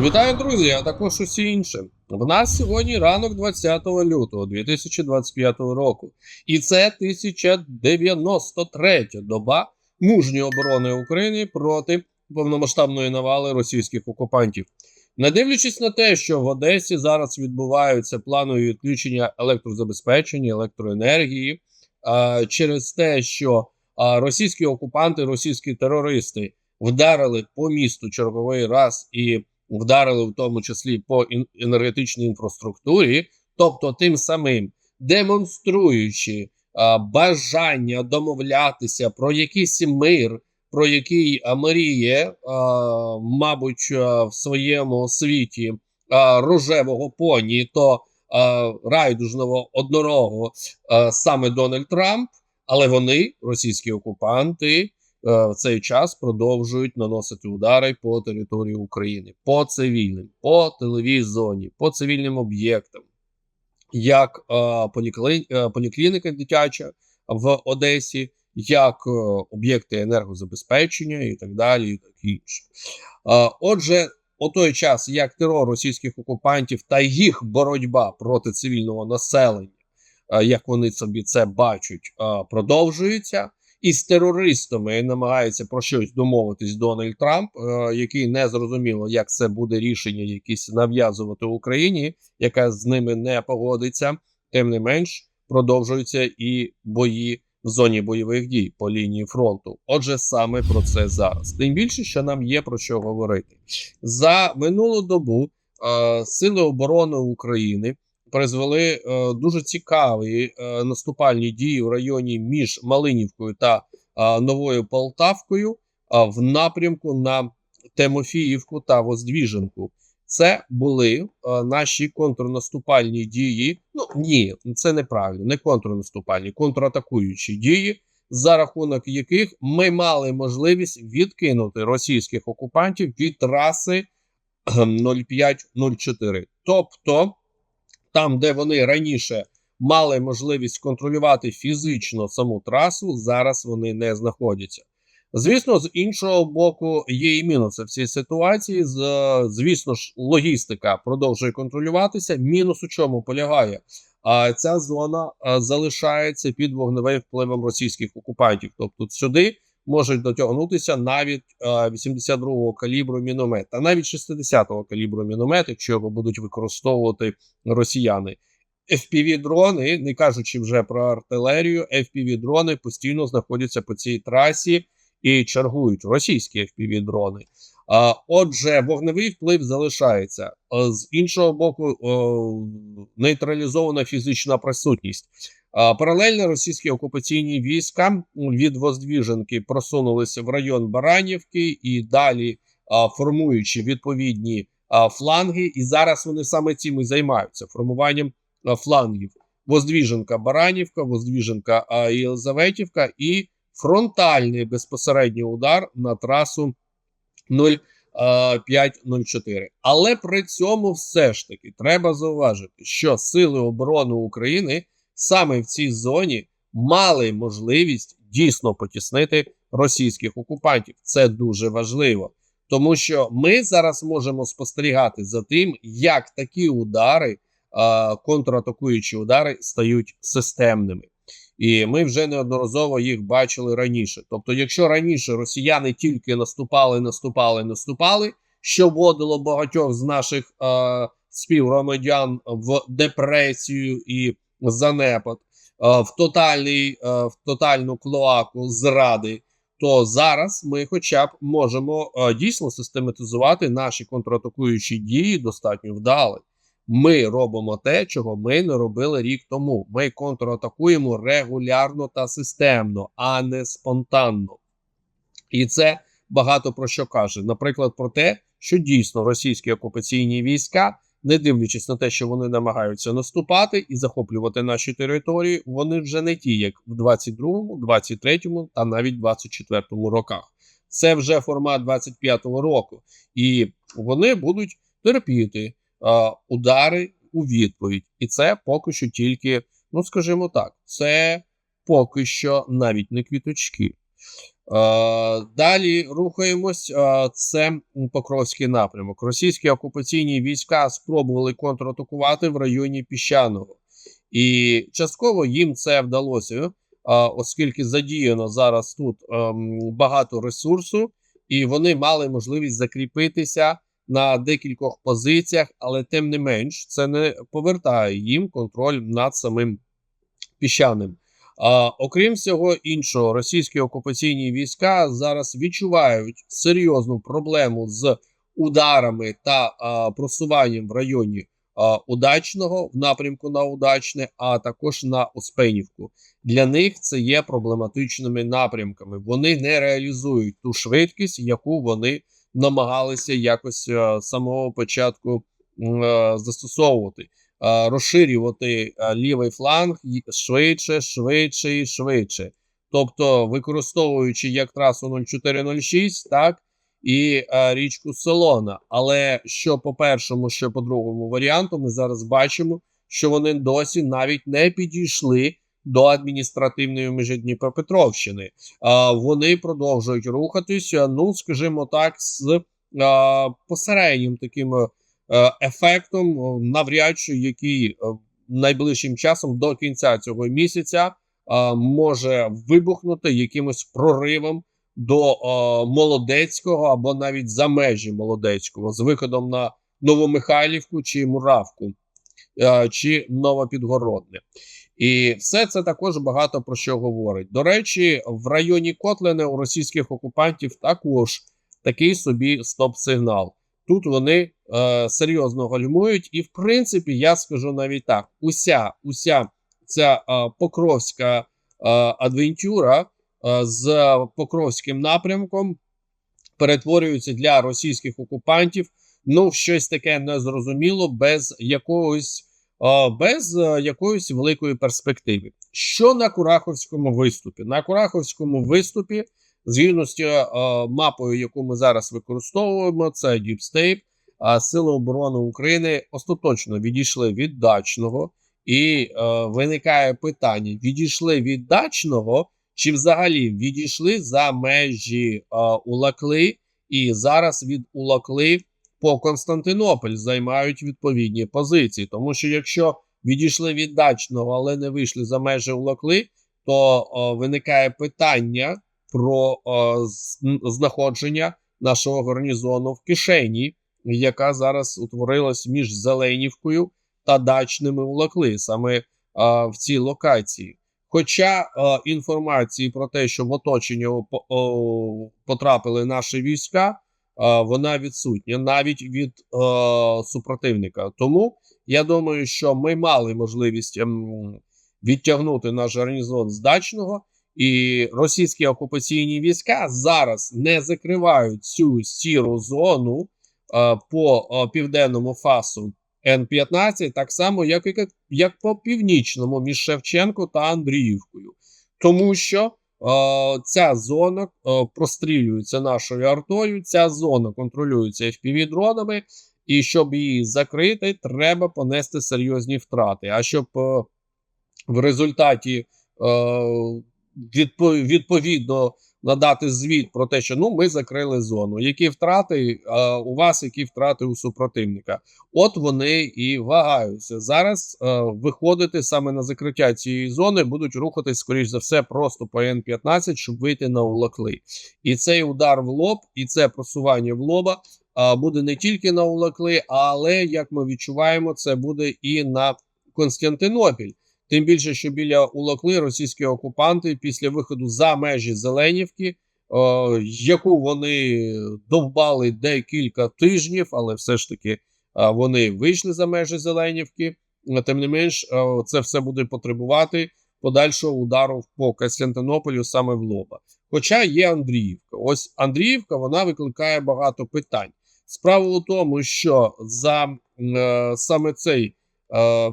Вітаю, друзі, а також усі інші. В нас сьогодні ранок 20 лютого 2025 року, і це 1093 доба мужньої оборони України проти повномасштабної навали російських окупантів. Не дивлячись на те, що в Одесі зараз відбуваються планові відключення електрозабезпечення, електроенергії, а, через те, що а, російські окупанти, російські терористи вдарили по місту черговий раз і вдарили в тому числі по енергетичній інфраструктурі, тобто тим самим демонструючи а, бажання домовлятися про якийсь мир, про який мріє, а, мабуть, а, в своєму світі а, рожевого поні, то а, райдужного однорогого а, саме Дональд Трамп, але вони, російські окупанти, в цей час продовжують наносити удари по території України, по цивільним, по тиловій зоні, по цивільним об'єктам, як е, е, поліклініка дитяча в Одесі, як е, об'єкти енергозабезпечення і так далі, і так інше. Е, отже, у той час, як терор російських окупантів та їх боротьба проти цивільного населення, е, як вони собі це бачать, е, продовжується. І з терористами намагається про щось домовитись Дональд Трамп, е, який не зрозуміло, як це буде рішення якісь нав'язувати Україні, яка з ними не погодиться. Тим не менш, продовжуються і бої в зоні бойових дій по лінії фронту. Отже, саме про це зараз. Тим більше, що нам є про що говорити за минулу добу. е, Сили оборони України призвели е, дуже цікаві е, наступальні дії в районі між Малинівкою та е, Новою Полтавкою в напрямку на Тимофіївку та Воздвіженку. Це були наші контрнаступальні дії. Ну ні, це неправильно, не контрнаступальні, контратакуючі дії, за рахунок яких ми мали можливість відкинути російських окупантів від траси 0504. Тобто, там, де вони раніше мали можливість контролювати фізично саму трасу, зараз вони не знаходяться. Звісно, з іншого боку, є і мінуси в цій ситуації. Звісно ж, логістика продовжує контролюватися. Мінус у чому полягає? А ця зона залишається під вогневим впливом російських окупантів. Тобто сюди можуть дотягнутися навіть а, 82-го калібру міномет, а навіть 60-го калібру міномет, якщо його будуть використовувати росіяни. FPV-дрони, не кажучи вже про артилерію, FPV-дрони постійно знаходяться по цій трасі і чергують російські FPV-дрони. Отже, вогневий вплив залишається. З іншого боку, нейтралізована фізична присутність. Паралельно російські окупаційні війська від Воздвіженки просунулися в район Баранівки і далі формуючи відповідні фланги. І зараз вони саме цим і займаються формуванням флангів. Воздвіженка Баранівка, Воздвіженка Єлизаветівка і фронтальний безпосередній удар на трасу 0504. Але при цьому все ж таки треба зауважити, що Сили оборони України саме в цій зоні мали можливість дійсно потіснити російських окупантів. Це дуже важливо. Тому що ми зараз можемо спостерігати за тим, як такі удари, контратакуючі удари, стають системними. І ми вже неодноразово їх бачили раніше. Тобто, якщо раніше росіяни тільки наступали, наступали, наступали, що вводило багатьох з наших е, співгромадян в депресію і занепад, е, в тотальний, е, в тотальну клоаку зради, то зараз ми, хоча б, можемо е, дійсно систематизувати наші контратакуючі дії достатньо вдало. Ми робимо те, чого ми не робили рік тому. Ми контратакуємо регулярно та системно, а не спонтанно. І це багато про що каже. Наприклад, про те, що дійсно російські окупаційні війська, не дивлячись на те, що вони намагаються наступати і захоплювати наші території, вони вже не ті, як в 22-му, 23-му та навіть 24-му роках. Це вже формат 25-го року, і вони будуть терпіти е, удари у відповідь. І це поки що тільки, ну скажімо так, це поки що навіть не квіточки. Далі рухаємось. Е, Це Покровський напрямок. Російські окупаційні війська спробували контратакувати в районі Піщаного, і частково їм це вдалося, е, оскільки задіяно зараз тут ем, багато ресурсу, і вони мали можливість закріпитися на декількох позиціях, але тим не менш це не повертає їм контроль над самим піщаним. Окрім всього іншого, російські окупаційні війська зараз відчувають серйозну проблему з ударами та просуванням в районі удачного в напрямку на удачне, а також на Успенівку. Для них це є проблематичними напрямками. Вони не реалізують ту швидкість, яку вони намагалися якось а, з самого початку а, застосовувати е, розширювати е, лівий фланг швидше, швидше і швидше. Тобто, використовуючи як трасу 0406, так і е, річку Солона. Але що по першому, що по другому варіанту, ми зараз бачимо, що вони досі навіть не підійшли до адміністративної межі Дніпропетровщини. А вони продовжують рухатися, ну скажімо так, з е, посереднім таким е, е, ефектом, о, навряд чи який е, найближчим часом до кінця цього місяця е, може вибухнути якимось проривом до е, Молодецького або навіть за межі Молодецького з виходом на Новомихайлівку чи Муравку е, чи Новопідгородне. І все це також багато про що говорить. До речі, в районі Котлина у російських окупантів також такий собі стоп-сигнал. Тут вони е, серйозно гальмують, і в принципі, я скажу навіть так: уся, уся ця е, покровська е, адвентюра е, з покровським напрямком перетворюється для російських окупантів ну щось таке незрозуміло, без якогось, е, без е, якоїсь великої перспективи. Що на Кураховському виступі? На Кураховському виступі згідно з е, мапою, яку ми зараз використовуємо, це State, а Сили оборони України остаточно відійшли від дачного, і е, виникає питання: відійшли від дачного, чи взагалі відійшли за межі е, Улакли, і зараз від Улакли по Константинополь займають відповідні позиції. Тому що якщо відійшли від дачного, але не вийшли за межі Улакли, то е, виникає питання про е, знаходження нашого гарнізону в кишені, яка зараз утворилась між Зеленівкою та дачними Улакли, саме е, в цій локації. Хоча е, інформації про те, що в оточення потрапили наші війська, вона відсутня навіть від супротивника. Тому я думаю, що ми мали можливість ем, відтягнути наш гарнізон з дачного, і російські окупаційні війська зараз не закривають цю сіру зону е, по е, південному фасу Н-15, так само, як і як по північному між Шевченко та Андріївкою. Тому що е, ця зона е, прострілюється нашою артою, ця зона контролюється FPV-дронами, і щоб її закрити, треба понести серйозні втрати. А щоб е, в результаті відпо- відповідно надати звіт про те, що ну ми закрили зону. Які втрати е, у вас, які втрати у супротивника? От вони і вагаються зараз. Е, виходити саме на закриття цієї зони будуть рухатись, скоріш за все, просто по Н-15, щоб вийти на улакли. І цей удар в лоб, і це просування в лоба е, буде не тільки на улакли, але як ми відчуваємо, це буде і на Константинопіль. Тим більше, що біля Улакли російські окупанти після виходу за межі Зеленівки, е, яку вони довбали декілька тижнів, але все ж таки е, вони вийшли за межі Зеленівки. Тим не менш, е, це все буде потребувати подальшого удару по Константинополю саме в лоба. Хоча є Андріївка. Ось Андріївка вона викликає багато питань. Справа у тому, що за е, саме цей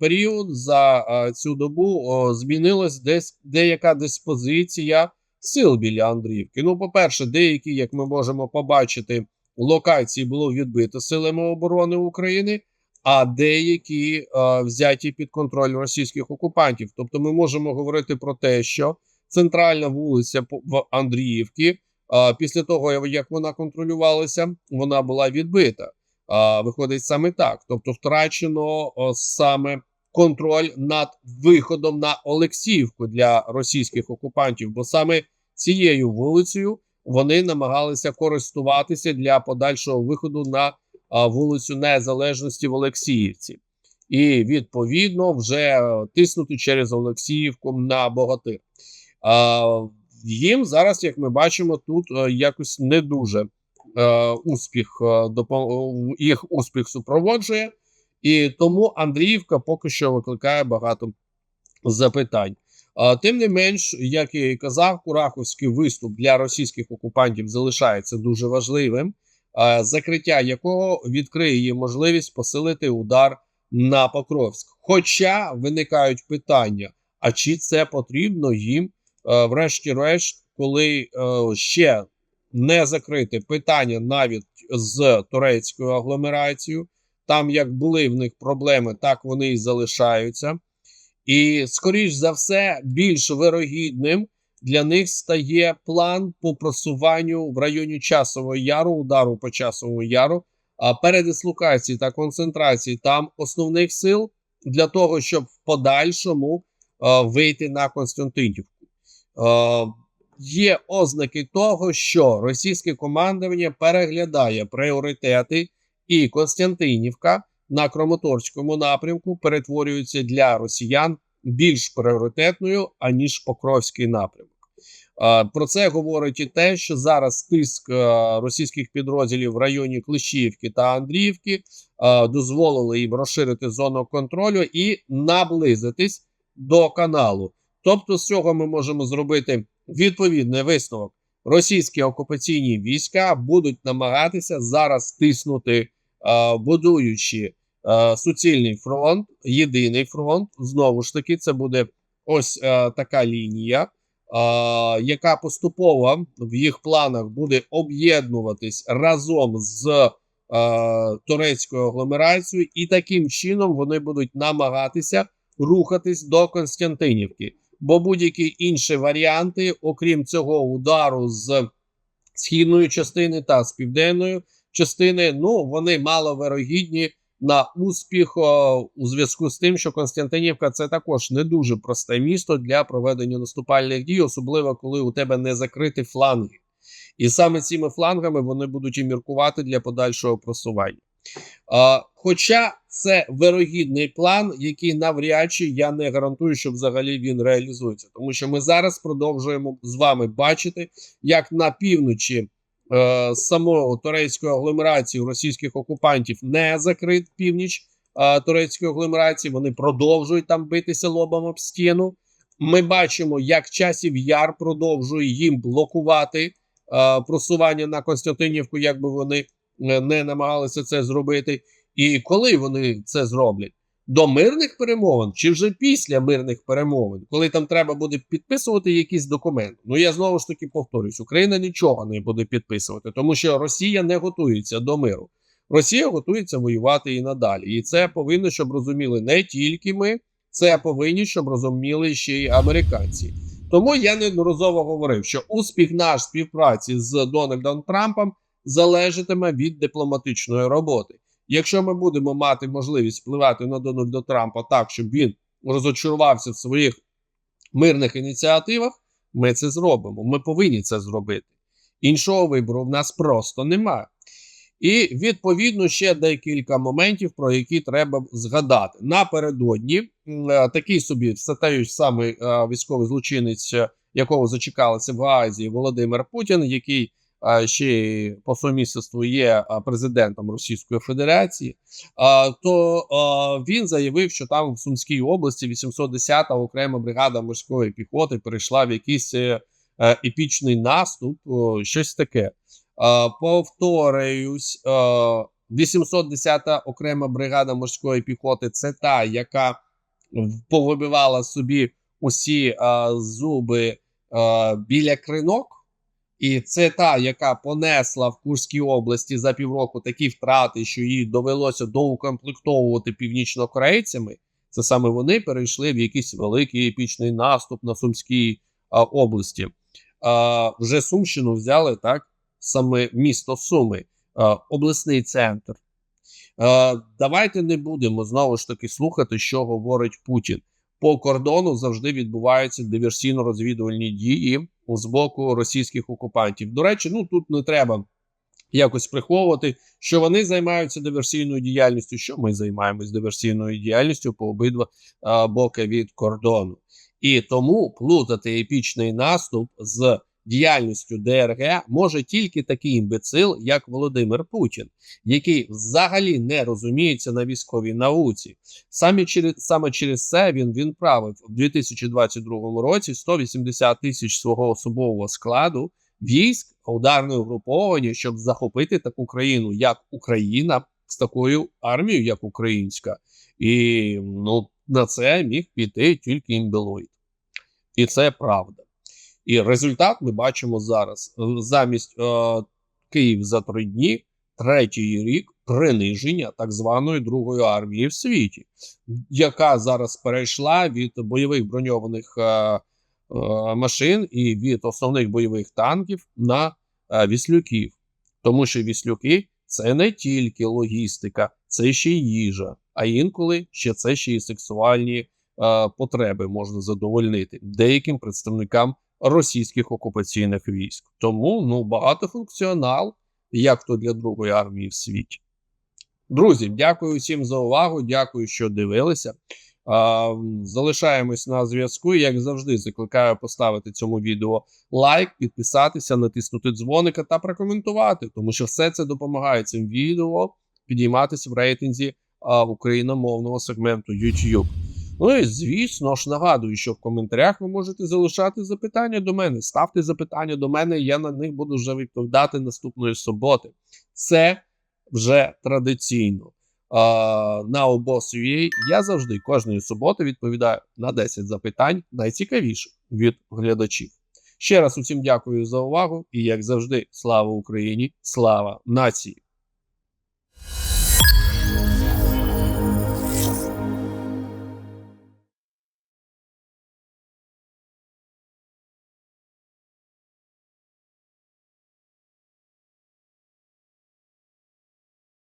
період за е, цю добу змінилась десь деяка диспозиція сил біля Андріївки. Ну, по-перше, деякі, як ми можемо побачити, локації було відбито силами оборони України, а деякі е, взяті під контроль російських окупантів. Тобто, ми можемо говорити про те, що центральна вулиця в Андріївці після того, як вона контролювалася, вона була відбита. Виходить саме так. Тобто, втрачено саме контроль над виходом на Олексіївку для російських окупантів, бо саме цією вулицею вони намагалися користуватися для подальшого виходу на вулицю Незалежності в Олексіївці, і відповідно вже тиснути через Олексіївку на Богатир. Їм зараз, як ми бачимо, тут якось не дуже успіх е, їх успіх супроводжує, і тому Андріївка поки що викликає багато запитань. Тим не менш, як я і казав, Кураховський виступ для російських окупантів залишається дуже важливим, закриття якого відкриє їм можливість посилити удар на Покровськ. Хоча виникають питання: а чи це потрібно їм, е, врешті-решт, коли е, ще не закрите питання навіть з турецькою агломерацією, там як були в них проблеми, так вони і залишаються. І, скоріш за все, більш вирогідним для них стає план по просуванню в районі Часового Яру, удару по Часовому Яру, а передислокації та концентрації там основних сил для того, щоб в подальшому вийти на Константинівку. Є ознаки того, що російське командування переглядає пріоритети, і Константинівка на Краматорському напрямку перетворюється для росіян більш пріоритетною аніж Покровський напрямок. Про це говорить і те, що зараз тиск е, російських підрозділів в районі Клещіївки та Андріївки е, дозволили їм розширити зону контролю і наблизитись до каналу. Тобто, з цього ми можемо зробити відповідний висновок. Російські окупаційні війська будуть намагатися зараз тиснути, е, будуючи е, суцільний фронт, єдиний фронт. Знову ж таки, це буде ось е, така лінія, яка поступово в їх планах буде об'єднуватись разом з е, турецькою агломерацією, і таким чином вони будуть намагатися рухатись до Константинівки. Бо будь-які інші варіанти, окрім цього удару з східної частини та з південної частини, ну вони маловирогідні на успіх о, у зв'язку з тим, що Константинівка це також не дуже просте місто для проведення наступальних дій, особливо коли у тебе не закриті фланги. І саме цими флангами вони будуть і міркувати для подальшого просування. Хоча це вирогідний план, який навряд чи я не гарантую, що взагалі він реалізується, тому що ми зараз продовжуємо з вами бачити, як на півночі е, самого турецької агломерації російських окупантів не закрит північ е, турецької агломерації. Вони продовжують там битися лобом об стіну. Ми бачимо, як часів яр продовжує їм блокувати е, просування на Константинівку, як би вони не намагалися це зробити. І коли вони це зроблять? До мирних перемовин чи вже після мирних перемовин, коли там треба буде підписувати якісь документи? Ну я знову ж таки повторюсь: Україна нічого не буде підписувати, тому що Росія не готується до миру. Росія готується воювати і надалі. І це повинно, щоб розуміли не тільки ми, це повинні, щоб розуміли ще й американці. Тому я неодноразово говорив, що успіх наш співпраці з Дональдом Трампом залежатиме від дипломатичної роботи. Якщо ми будемо мати можливість впливати на Дональда Трампа так, щоб він розочарувався в своїх мирних ініціативах, ми це зробимо. Ми повинні це зробити. Іншого вибору в нас просто немає. І відповідно ще декілька моментів, про які треба згадати. Напередодні е, такий собі все той самий е, військовий злочинець, якого зачекалися в Гаазі Володимир Путін, який ще й по сумісництву є президентом Російської Федерації, то він заявив, що там в Сумській області 810-та окрема бригада морської піхоти перейшла в якийсь е, е, епічний наступ, щось таке. Повторююсь, е, 810-та окрема бригада морської піхоти це та, яка повибивала собі усі зуби біля кринок. І це та, яка понесла в Курській області за півроку такі втрати, що їй довелося доукомплектовувати північнокорейцями. Це саме вони перейшли в якийсь великий епічний наступ на Сумській а, області. а, вже Сумщину взяли так, саме місто Суми, а, обласний центр. А, давайте не будемо знову ж таки слухати, що говорить Путін. По кордону завжди відбуваються диверсійно-розвідувальні дії з боку російських окупантів. До речі, ну тут не треба якось приховувати, що вони займаються диверсійною діяльністю, що ми займаємось диверсійною діяльністю по обидва а, боки від кордону. І тому плутати епічний наступ з діяльністю ДРГ може тільки такий імбецил, як Володимир Путін, який взагалі не розуміється на військовій науці. Саме через саме через це він він правив в 2022 році 180 тисяч свого особового складу військ ударної угруповання, щоб захопити таку країну, як Україна, з такою армією, як українська, і ну на це міг піти тільки імбелоїд. І це правда. І результат ми бачимо зараз. Замість е, Київ за три дні, третій рік приниження так званої Другої армії в світі, яка зараз перейшла від бойових броньованих е, е, машин і від основних бойових танків на е, віслюків. Тому що віслюки це не тільки логістика, це ще й їжа, а інколи ще це ще й сексуальні е, потреби можна задовольнити деяким представникам російських окупаційних військ. Тому ну багатофункціонал, як то для другої армії в світі. Друзі, дякую всім за увагу. Дякую, що дивилися. А, залишаємось на зв'язку. Як завжди, закликаю поставити цьому відео лайк, підписатися, натиснути дзвоника та прокоментувати, тому що все це допомагає цим відео підійматися в рейтинзі а, україномовного сегменту YouTube. Ну і звісно ж нагадую, що в коментарях ви можете залишати запитання до мене. Ставте запитання до мене, я на них буду вже відповідати наступної суботи. Це вже традиційно. На обос.ua я завжди кожної суботи відповідаю на 10 запитань, найцікавіших від глядачів. Ще раз усім дякую за увагу і, як завжди, слава Україні, слава нації!